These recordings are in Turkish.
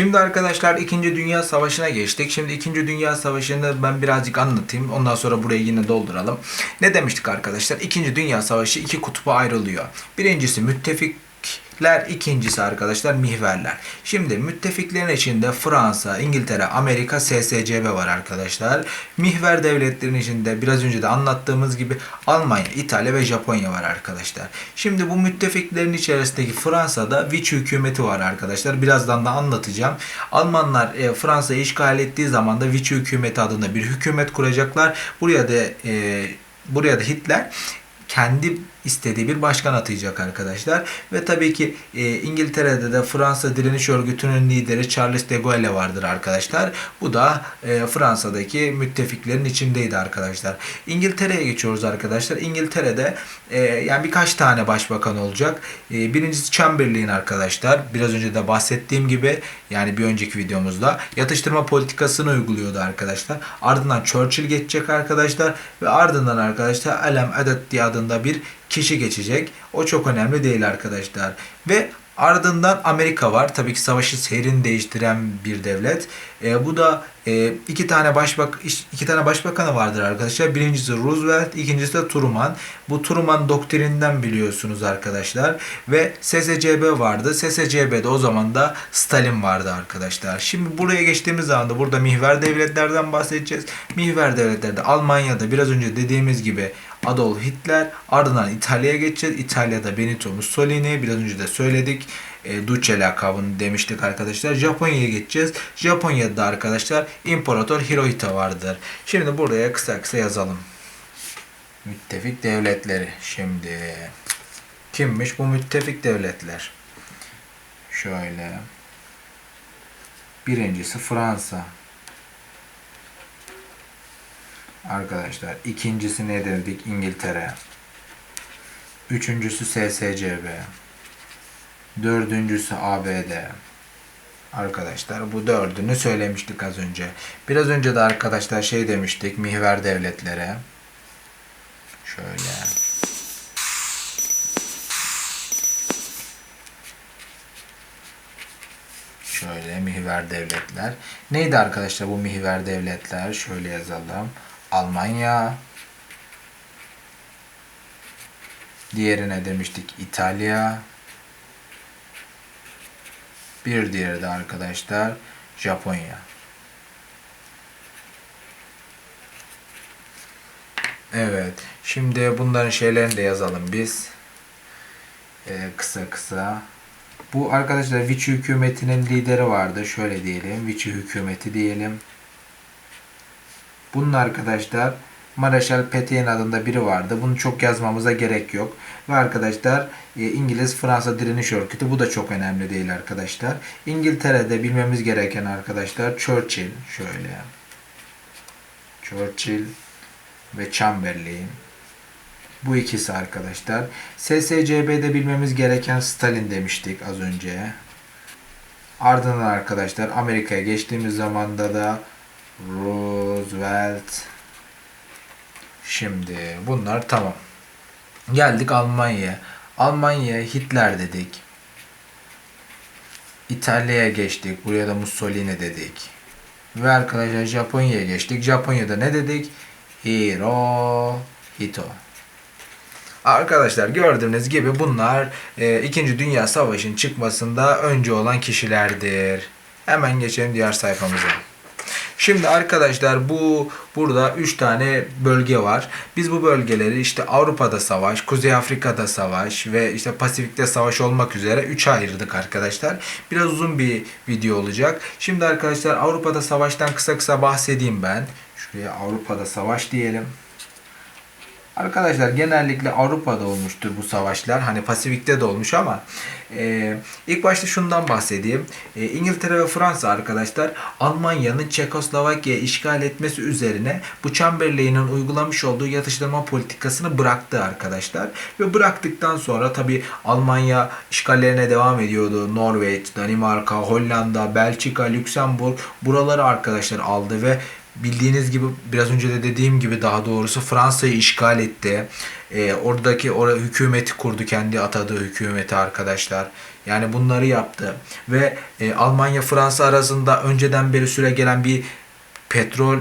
Şimdi arkadaşlar 2. Dünya Savaşı'na geçtik. Şimdi 2. Dünya Savaşı'nı ben birazcık anlatayım. Ondan sonra burayı yine dolduralım. Ne demiştik arkadaşlar? 2. Dünya Savaşı iki kutba ayrılıyor. Birincisi müttefikler, ikincisi arkadaşlar mihverler. Şimdi müttefiklerin içinde Fransa, İngiltere, Amerika, SSCB var arkadaşlar. Mihver devletlerin içinde biraz önce de anlattığımız gibi Almanya, İtalya ve Japonya var arkadaşlar. Şimdi bu müttefiklerin içerisindeki Fransa'da Vichy hükümeti var arkadaşlar. Birazdan da anlatacağım. Almanlar e, Fransa'yı işgal ettiği zaman da Vichy hükümeti adında bir hükümet kuracaklar. Buraya da e, buraya da Hitler kendi istediği bir başkan atayacak arkadaşlar. Ve tabii ki e, İngiltere'de de Fransa Direniş Örgütü'nün lideri Charles de Gaulle vardır arkadaşlar. Bu da e, Fransa'daki müttefiklerin içindeydi arkadaşlar. İngiltere'ye geçiyoruz arkadaşlar. İngiltere'de e, yani birkaç tane başbakan olacak. E, birincisi Chamberlain arkadaşlar. Biraz önce de bahsettiğim gibi yani bir önceki videomuzda yatıştırma politikasını uyguluyordu arkadaşlar. Ardından Churchill geçecek arkadaşlar ve ardından arkadaşlar Alem Adet adında bir kişi geçecek. O çok önemli değil arkadaşlar. Ve ardından Amerika var. Tabii ki savaşı seyrini değiştiren bir devlet. E, bu da e, iki tane başbak iki tane başbakanı vardır arkadaşlar. Birincisi Roosevelt, ikincisi de Truman. Bu Truman doktrinden biliyorsunuz arkadaşlar. Ve SSCB vardı. SSCB'de o zaman da Stalin vardı arkadaşlar. Şimdi buraya geçtiğimiz zaman da burada mihver devletlerden bahsedeceğiz. Mihver devletlerde Almanya'da biraz önce dediğimiz gibi Adolf Hitler. Ardından İtalya'ya geçeceğiz. İtalya'da Benito Mussolini. Biraz önce de söyledik. E, Duce lakabını demiştik arkadaşlar. Japonya'ya geçeceğiz. Japonya'da arkadaşlar İmparator Hirohito vardır. Şimdi buraya kısa kısa yazalım. Müttefik devletleri. Şimdi kimmiş bu müttefik devletler? Şöyle. Birincisi Fransa. Arkadaşlar ikincisi ne dedik? İngiltere. Üçüncüsü SSCB. Dördüncüsü ABD. Arkadaşlar bu dördünü söylemiştik az önce. Biraz önce de arkadaşlar şey demiştik mihver devletlere. Şöyle. Şöyle mihver devletler. Neydi arkadaşlar bu mihver devletler? Şöyle yazalım. Almanya. Diğerine demiştik İtalya. Bir diğeri de arkadaşlar Japonya. Evet. Şimdi bunların şeylerini de yazalım biz. Ee, kısa kısa. Bu arkadaşlar Vichy hükümetinin lideri vardı. Şöyle diyelim. Vichy hükümeti diyelim. Bunun arkadaşlar Mareşal Petain adında biri vardı. Bunu çok yazmamıza gerek yok. Ve arkadaşlar e, İngiliz Fransa Direniş Örgütü bu da çok önemli değil arkadaşlar. İngiltere'de bilmemiz gereken arkadaşlar Churchill şöyle. Churchill ve Chamberlain. Bu ikisi arkadaşlar. SSCB'de bilmemiz gereken Stalin demiştik az önce. Ardından arkadaşlar Amerika'ya geçtiğimiz zamanda da Roosevelt. Şimdi bunlar tamam. Geldik Almanya'ya. Almanya'ya Hitler dedik. İtalya'ya geçtik. Buraya da Mussolini dedik. Ve arkadaşlar Japonya'ya geçtik. Japonya'da ne dedik? Hirohito. Arkadaşlar gördüğünüz gibi bunlar e, 2. Dünya Savaşı'nın çıkmasında önce olan kişilerdir. Hemen geçelim diğer sayfamıza. Şimdi arkadaşlar bu burada 3 tane bölge var. Biz bu bölgeleri işte Avrupa'da savaş, Kuzey Afrika'da savaş ve işte Pasifik'te savaş olmak üzere 3'e ayırdık arkadaşlar. Biraz uzun bir video olacak. Şimdi arkadaşlar Avrupa'da savaştan kısa kısa bahsedeyim ben. Şuraya Avrupa'da savaş diyelim. Arkadaşlar genellikle Avrupa'da olmuştur bu savaşlar. Hani Pasifik'te de olmuş ama e, ilk başta şundan bahsedeyim. E, İngiltere ve Fransa arkadaşlar Almanya'nın Çekoslovakya'yı işgal etmesi üzerine bu Chamberlain'in uygulamış olduğu yatıştırma politikasını bıraktı arkadaşlar. Ve bıraktıktan sonra tabi Almanya işgallerine devam ediyordu. Norveç, Danimarka, Hollanda, Belçika, Lüksemburg buraları arkadaşlar aldı ve bildiğiniz gibi biraz önce de dediğim gibi daha doğrusu Fransa'yı işgal etti. E, oradaki orada hükümeti kurdu kendi atadığı hükümeti arkadaşlar. Yani bunları yaptı ve e, Almanya Fransa arasında önceden beri süre gelen bir petrol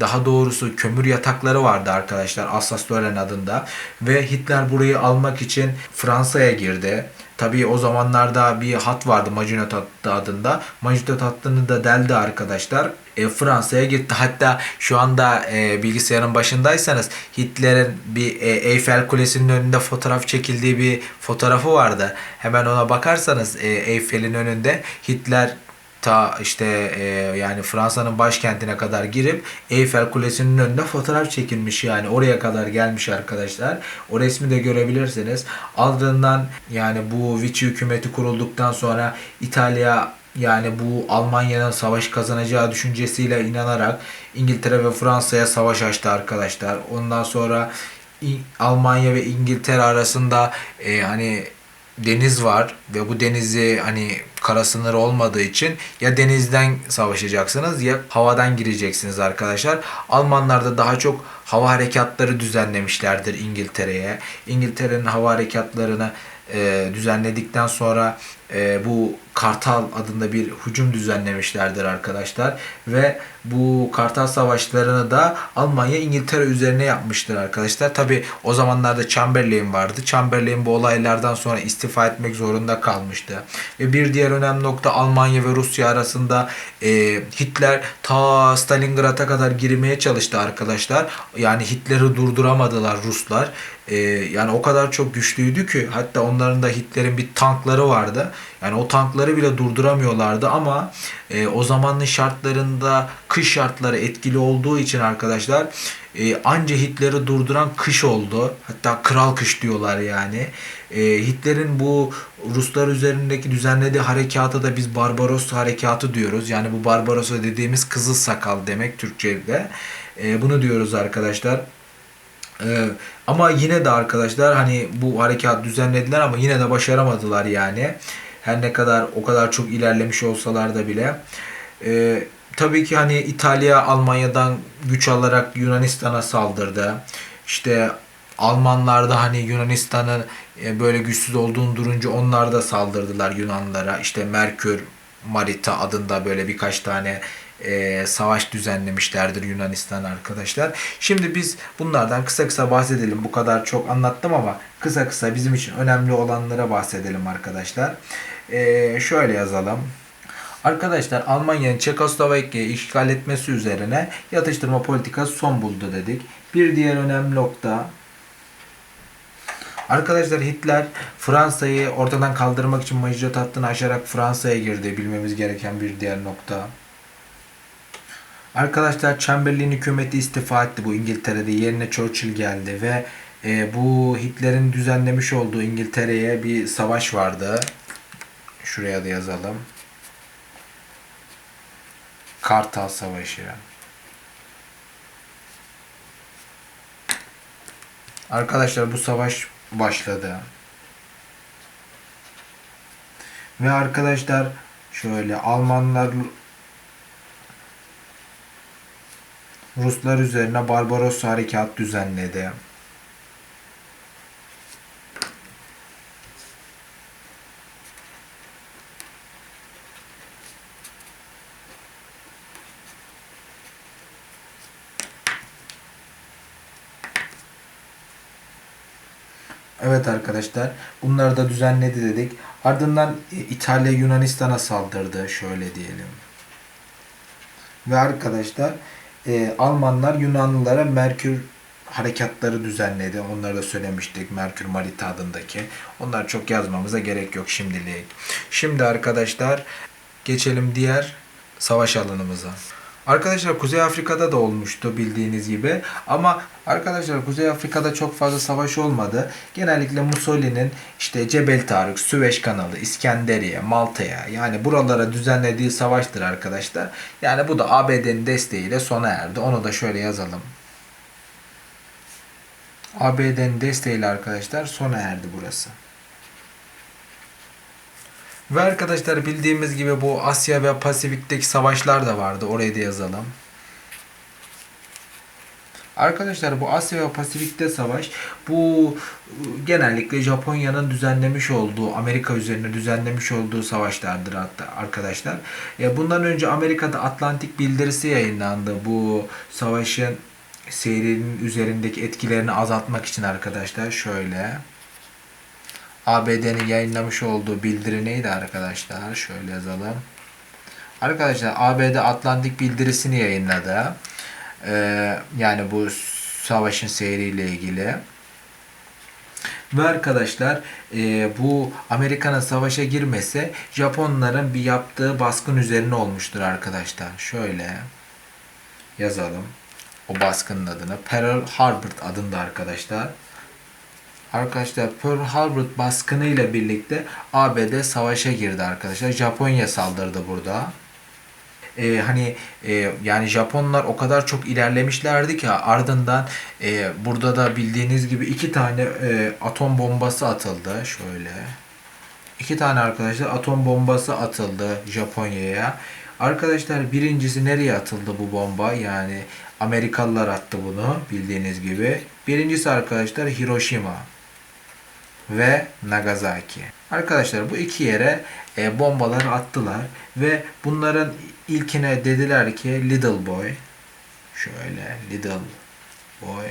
daha doğrusu kömür yatakları vardı arkadaşlar Alsace-Lorraine adında ve Hitler burayı almak için Fransa'ya girdi. Tabii o zamanlarda bir hat vardı Maginot hattı adında. Maginot hattını da deldi arkadaşlar. E, Fransa'ya gitti. Hatta şu anda e, bilgisayarın başındaysanız Hitler'in bir e, Eyfel Kulesi'nin önünde fotoğraf çekildiği bir fotoğrafı vardı. Hemen ona bakarsanız e, Eyfel'in önünde Hitler ta işte e, yani Fransa'nın başkentine kadar girip Eyfel Kulesi'nin önünde fotoğraf çekilmiş yani oraya kadar gelmiş arkadaşlar. O resmi de görebilirsiniz. Ardından yani bu Vichy hükümeti kurulduktan sonra İtalya yani bu Almanya'nın savaş kazanacağı düşüncesiyle inanarak İngiltere ve Fransa'ya savaş açtı arkadaşlar. Ondan sonra Almanya ve İngiltere arasında e, hani deniz var ve bu denizi hani kara sınırı olmadığı için ya denizden savaşacaksınız ya havadan gireceksiniz arkadaşlar. Almanlar da daha çok hava harekatları düzenlemişlerdir İngiltere'ye. İngiltere'nin hava harekatlarını e, düzenledikten sonra e, bu Kartal adında bir hücum düzenlemişlerdir arkadaşlar ve bu Kartal savaşlarını da Almanya İngiltere üzerine yapmıştır arkadaşlar. Tabi o zamanlarda Chamberlain vardı. Chamberlain bu olaylardan sonra istifa etmek zorunda kalmıştı. Ve bir diğer önemli nokta Almanya ve Rusya arasında e, Hitler ta Stalingrad'a kadar girmeye çalıştı arkadaşlar. Yani Hitler'i durduramadılar Ruslar. E, yani o kadar çok güçlüydü ki hatta onların da Hitler'in bir tankları vardı. Yani o tankları bile durduramıyorlardı ama e, o zamanın şartlarında kış şartları etkili olduğu için arkadaşlar e, anca Hitler'i durduran kış oldu. Hatta kral kış diyorlar yani. E, Hitler'in bu Ruslar üzerindeki düzenlediği harekata da biz Barbaros harekatı diyoruz. Yani bu Barbarossa dediğimiz kızıl sakal demek Türkçe'de. E, bunu diyoruz arkadaşlar. Ee, ama yine de arkadaşlar hani bu harekat düzenlediler ama yine de başaramadılar yani. Her ne kadar o kadar çok ilerlemiş olsalar da bile. Ee, tabii ki hani İtalya Almanya'dan güç alarak Yunanistan'a saldırdı. İşte Almanlar da hani Yunanistan'ın e, böyle güçsüz olduğunu durunca onlar da saldırdılar Yunanlara. İşte Merkür Marita adında böyle birkaç tane e, savaş düzenlemişlerdir Yunanistan arkadaşlar. Şimdi biz bunlardan kısa kısa bahsedelim. Bu kadar çok anlattım ama kısa kısa bizim için önemli olanlara bahsedelim arkadaşlar. E, şöyle yazalım. Arkadaşlar Almanya'nın Çekoslovakya'yı işgal etmesi üzerine yatıştırma politikası son buldu dedik. Bir diğer önemli nokta Arkadaşlar Hitler Fransa'yı ortadan kaldırmak için Maginot hattını aşarak Fransa'ya girdi. Bilmemiz gereken bir diğer nokta. Arkadaşlar Chamberlain hükümeti istifa etti bu İngiltere'de. Yerine Churchill geldi ve e, bu Hitler'in düzenlemiş olduğu İngiltere'ye bir savaş vardı. Şuraya da yazalım. Kartal Savaşı. Arkadaşlar bu savaş başladı. Ve arkadaşlar şöyle Almanlar Ruslar üzerine Barbaros harekat düzenledi. Evet arkadaşlar bunları da düzenledi dedik. Ardından İtalya Yunanistan'a saldırdı şöyle diyelim. Ve arkadaşlar e, Almanlar Yunanlılara Merkür harekatları düzenledi. Onları da söylemiştik. Merkür Marita adındaki. Onlar çok yazmamıza gerek yok şimdilik. Şimdi arkadaşlar geçelim diğer savaş alanımıza. Arkadaşlar Kuzey Afrika'da da olmuştu bildiğiniz gibi. Ama arkadaşlar Kuzey Afrika'da çok fazla savaş olmadı. Genellikle Mussolini'nin işte Cebel Tarık, Süveyş kanalı, İskenderiye, Malta'ya yani buralara düzenlediği savaştır arkadaşlar. Yani bu da ABD'nin desteğiyle sona erdi. Onu da şöyle yazalım. ABD'nin desteğiyle arkadaşlar sona erdi burası. Ve arkadaşlar bildiğimiz gibi bu Asya ve Pasifik'teki savaşlar da vardı. Orayı da yazalım. Arkadaşlar bu Asya ve Pasifik'te savaş bu genellikle Japonya'nın düzenlemiş olduğu Amerika üzerine düzenlemiş olduğu savaşlardır hatta arkadaşlar. E, bundan önce Amerika'da Atlantik bildirisi yayınlandı. Bu savaşın seyrinin üzerindeki etkilerini azaltmak için arkadaşlar şöyle ABD'nin yayınlamış olduğu bildiri neydi arkadaşlar? Şöyle yazalım. Arkadaşlar ABD Atlantik bildirisini yayınladı. Ee, yani bu savaşın seyriyle ilgili. Ve arkadaşlar e, bu Amerika'nın savaşa girmesi Japonların bir yaptığı baskın üzerine olmuştur arkadaşlar. Şöyle yazalım. O baskının adını. Pearl Harbor adında arkadaşlar. Arkadaşlar Pearl Harbor baskını ile birlikte ABD savaşa girdi arkadaşlar. Japonya saldırdı burada. Ee, hani e, yani Japonlar o kadar çok ilerlemişlerdi ki ardından e, burada da bildiğiniz gibi iki tane e, atom bombası atıldı. Şöyle. İki tane arkadaşlar atom bombası atıldı Japonya'ya. Arkadaşlar birincisi nereye atıldı bu bomba? Yani Amerikalılar attı bunu bildiğiniz gibi. Birincisi arkadaşlar Hiroşima ve Nagasaki. Arkadaşlar bu iki yere e, bombalar attılar ve bunların ilkine dediler ki Little Boy. Şöyle Little Boy.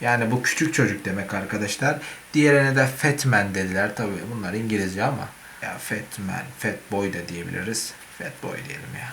Yani bu küçük çocuk demek arkadaşlar. Diğerine de Fat Man dediler. Tabii bunlar İngilizce ama ya Fat Man, Fat Boy da diyebiliriz. Fat Boy diyelim ya.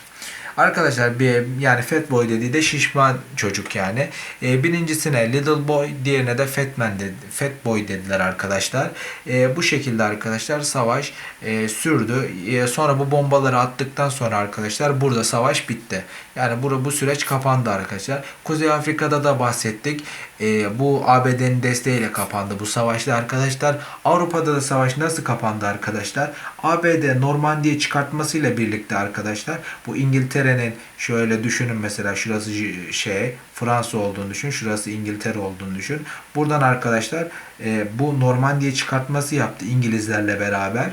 Arkadaşlar bir yani Fat Boy dediği de şişman çocuk yani. E, birincisine Little Boy, diğerine de Fat Man dedi, Fat Boy dediler arkadaşlar. E, bu şekilde arkadaşlar savaş e, sürdü. E, sonra bu bombaları attıktan sonra arkadaşlar burada savaş bitti. Yani burada bu süreç kapandı arkadaşlar. Kuzey Afrika'da da bahsettik. E, bu ABD'nin desteğiyle kapandı bu savaşta arkadaşlar. Avrupa'da da savaş nasıl kapandı arkadaşlar? ABD Normandiya çıkartmasıyla birlikte arkadaşlar bu İngiltere'nin şöyle düşünün mesela şurası şey Fransa olduğunu düşün. Şurası İngiltere olduğunu düşün. Buradan arkadaşlar e, bu Normandiya çıkartması yaptı İngilizlerle beraber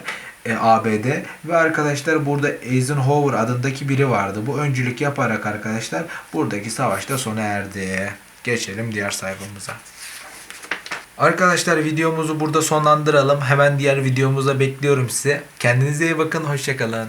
e, ABD ve arkadaşlar burada Eisenhower adındaki biri vardı. Bu öncülük yaparak arkadaşlar buradaki savaşta sona erdi. Geçelim diğer sayfamıza. Arkadaşlar videomuzu burada sonlandıralım. Hemen diğer videomuza bekliyorum sizi. Kendinize iyi bakın. Hoşçakalın.